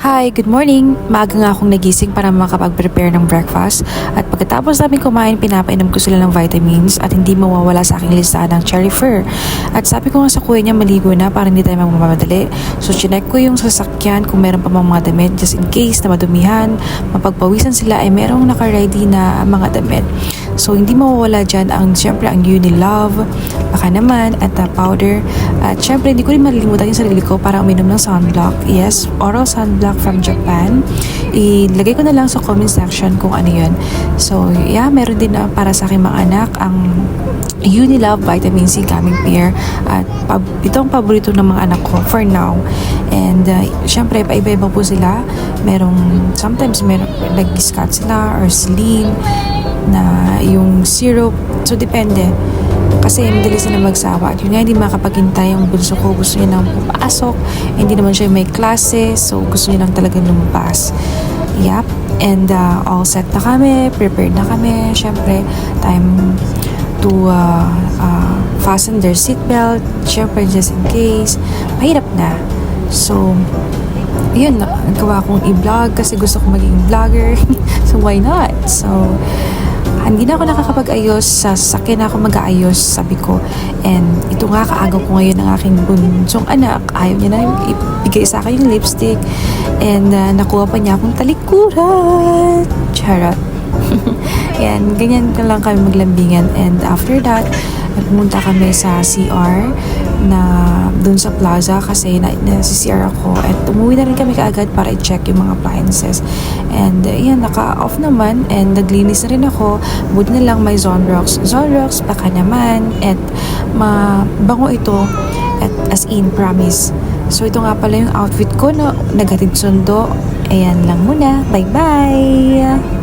Hi, good morning! Maaga nga akong nagising para makapag-prepare ng breakfast at pagkatapos namin kumain, pinapainom ko sila ng vitamins at hindi mawawala sa aking listahan ng cherry fur. At sabi ko nga sa kuya niya maligo na para hindi tayo magmamadali. So, chinek ko yung sasakyan kung meron pa mga damit just in case na madumihan, mapagpawisan sila ay merong naka-ready na mga damit. So, hindi mawawala dyan ang, syempre, ang Unilove, baka naman, at uh, powder. At syempre, hindi ko rin malilimutan yung sarili ko para uminom ng sunblock. Yes, oral sunblock from Japan. Ilagay ko na lang sa comment section kung ano yun. So, yeah, meron din uh, para sa aking mga anak ang Unilove Vitamin C Gummy Pear. At pab- ito ang paborito ng mga anak ko for now. And uh, syempre, paiba-iba po sila. Merong, sometimes merong nag-scat sila or slim na yung syrup. So, depende. Kasi madalis na magsawa. At yun nga, hindi makapaghintay ang bunso ko. Gusto niya nang pupasok. Hindi naman siya may klase. So, gusto niya lang talaga lumabas. Yep. And uh, all set na kami. Prepared na kami. Syempre, time to uh, uh, fasten their seatbelt. Syempre, just in case. Mahirap na. So, yun, nagawa kong i-vlog kasi gusto kong maging vlogger. so, why not? So, hindi na ako nakakapag-ayos sa sasakyan na ako mag-aayos, sabi ko. And ito nga, kaagaw ko ngayon ng aking bunsong anak. Ayaw niya na ibigay sa akin yung lipstick. And uh, nakuha pa niya akong talikuran. Charot. Yan, ganyan ka lang kami maglambingan. And after that, pumunta kami sa CR na dun sa plaza kasi na, na si CR ako. At umuwi na rin kami kaagad para i-check yung mga appliances. And uh, yan naka-off naman. And naglinis na rin ako. Buti na lang may Zonrox Zonrox baka naman. At mabango ito. At as in promise. So ito nga pala yung outfit ko na naghatid sundo. Ayan lang muna. Bye bye